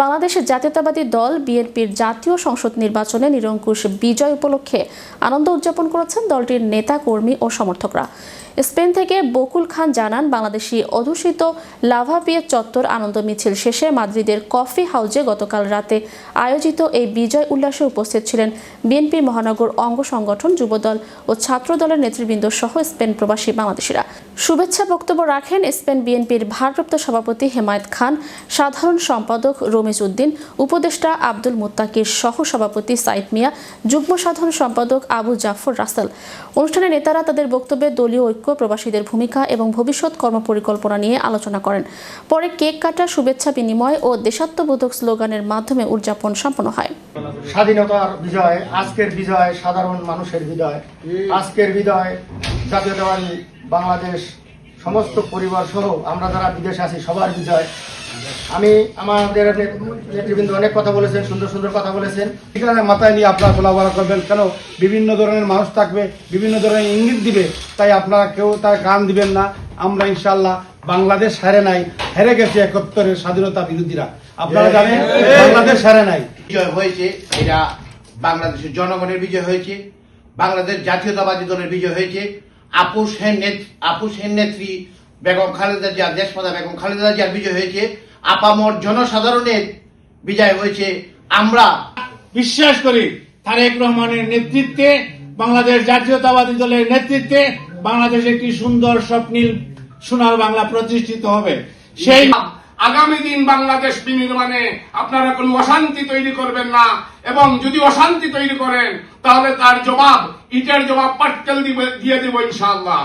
বাংলাদেশের জাতীয়তাবাদী দল বিএনপির জাতীয় সংসদ নির্বাচনে নিরঙ্কুশ বিজয় উপলক্ষে আনন্দ উদযাপন করেছেন দলটির নেতা, কর্মী ও সমর্থকরা। স্পেন থেকে বকুল খান জানান, বাংলাদেশি অধ্যুষিত লাভাপিয়া চত্বর আনন্দ মিছিল শেষে মাদ্রিদের কফি হাউজে গতকাল রাতে আয়োজিত এই বিজয় উল্লাসে উপস্থিত ছিলেন বিএনপি মহানগর অঙ্গ সংগঠন, যুবদল ও ছাত্র দলের নেতৃবৃন্দ সহ স্পেন প্রবাসী বাংলাদেশিরা। শুভেচ্ছা বক্তব্য রাখেন স্পেন বিএনপির ভারপ্রাপ্ত সভাপতি হেমায়েত খান, সাধারণ সম্পাদক রমিজ উদ্দিন, উপদেষ্টা আব্দুল মুত্তাকির সহ সভাপতি সাইদ মিয়া, যুগ্ম সাধারণ সম্পাদক আবু জাফর রাসেল। অনুষ্ঠানে নেতারা তাদের বক্তব্যে দলীয় ঐক্য, প্রবাসীদের ভূমিকা এবং ভবিষ্যৎ কর্মপরিকল্পনা নিয়ে আলোচনা করেন। পরে কেক কাটা, শুভেচ্ছা বিনিময় ও দেশাত্মবোধক স্লোগানের মাধ্যমে উদযাপন সম্পন্ন হয়। স্বাধীনতার বিজয়, আজকের বিজয়, সাধারণ মানুষের বিজয়। আজকের বিজয় জাতীয়তাবাদী বাংলাদেশ সমস্ত পরিবার সহ আমরা যারা বিদেশে আছি সবার বিজয়। আমি আমাদের নেতৃবৃন্দ অনেক কথা বলেছেন সুন্দর সুন্দর কথা বলেছেন। এখানে মাথায় নিয়ে আপনারা চলাফেরা করবেন। কেন? বিভিন্ন ধরনের মানুষ থাকবে বিভিন্ন ধরনের ইঙ্গিত দিবে। তাই আপনারা কেউ তার গান দিবেন না। আমরা ইনশাল্লাহ বাংলাদেশ হারে নাই হেরে গেছে একাত্তরের স্বাধীনতা বিরোধীরা। আপনারা জানেন বাংলাদেশ হারে নাই। বিজয় হয়েছে এটা বাংলাদেশের জনগণের বিজয় হয়েছে বাংলাদেশ জাতীয়তাবাদী দলের বিজয় হয়েছে। আপুস হেন নেত- নেত্রী বেগম খালেদা জিয়া দেশমাতা বেগম খালেদা জিয়ার বিজয় হয়েছে। আপামর জনসাধারণের বিজয় হয়েছে। আমরা বিশ্বাস করি তারেক রহমানের নেতৃত্বে, বাংলাদেশ জাতীয়তাবাদী দলের নেতৃত্বে বাংলাদেশ একটি সুন্দর স্বপ্নীল সোনার বাংলা প্রতিষ্ঠিত হবে। সেই আগামী দিন বাংলাদেশ বিনির্মাণে আপনারা কোনো অশান্তি তৈরি করবেন না, এবং যদি অশান্তি তৈরি করেন, তাহলে তার জবাব, ইটের জবাব পাটকেল দিয়ে দিব ইনশাআল্লাহ।